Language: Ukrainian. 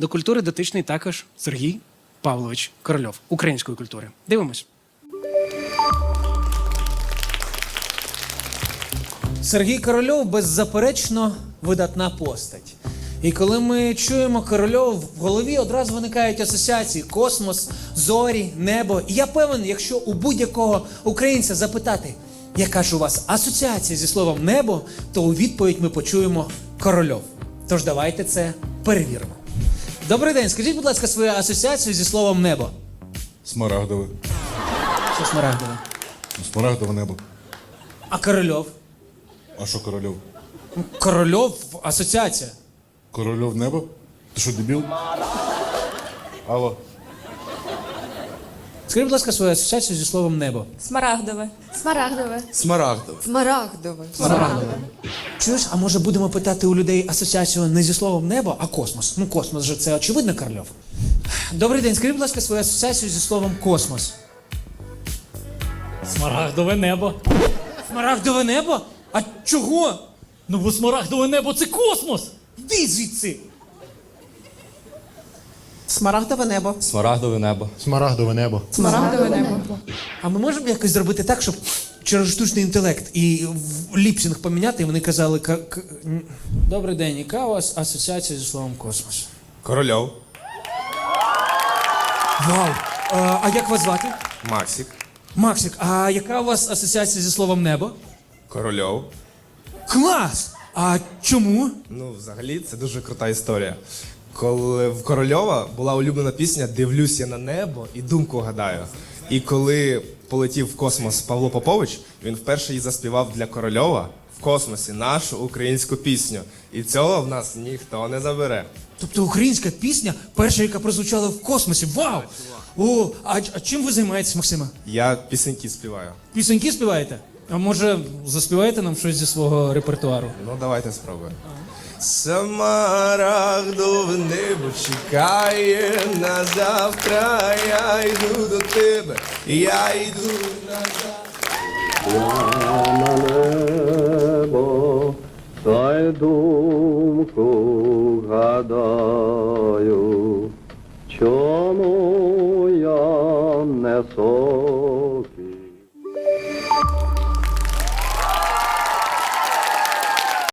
До культури дотичний також Сергій Павлович Корольов, української культури. Дивимось. Сергій Корольов беззаперечно видатна постать. І коли ми чуємо Корольов, в голові одразу виникають асоціації: космос, зорі, небо. І я певен, якщо у будь-якого українця запитати, яка ж у вас асоціація зі словом небо, то у відповідь ми почуємо Корольов. Тож давайте це перевіримо. Добрий день, скажіть, будь ласка, свою асоціацію зі словом небо. Смарагдове. Що смарагдове? Смарагдове небо. А Корольов? А що корольов? Корольов асоціація. Корольов небо? Ти що, дебіл? Алло. Скажіть, будь ласка, свою асоціацію зі словом небо. Смарагдове. Смарагдове. Смарагдов. Смарагдове. Чуєш, а може будемо питати у людей асоціацію не зі словом небо, а космос? Ну, космос же це очевидно, Карльов. Добрий день, скажіть, будь ласка, свою асоціацію зі словом космос. Смарагдове небо. Смарагдове небо? А чого? Ну бо смарагдове небо це космос. Йди звідси! Смарагдове небо. Смарагдове небо. Смарагдове небо. Смарагдове небо. А ми можемо якось зробити так, щоб через штучний інтелект і в- ліпсінг поміняти, і вони казали. ка- к- н- Добрий день, яка у вас асоціація зі словом космос? Корольов. Вау! А, а як вас звати? Максик. Максик, а яка у вас асоціація зі словом небо? Корольов. Клас! А чому? Ну, взагалі, це дуже крута історія. Коли в Корольова була улюблена пісня Дивлюсь я на небо і думку гадаю. І коли полетів в космос Павло Попович, він вперше її заспівав для Корольова в космосі нашу українську пісню. І цього в нас ніхто не забере. Тобто українська пісня, перша, яка прозвучала в космосі. Вау! О, а, а чим ви займаєтесь, Максима? Я пісеньки співаю. Пісеньки співаєте? А може, заспіваєте нам щось зі свого репертуару? Ну, давайте спробуємо. Самарагдове небо чекає на завтра. Я йду до тебе, я йду на небо, та й думку гадаю, чому я не сон.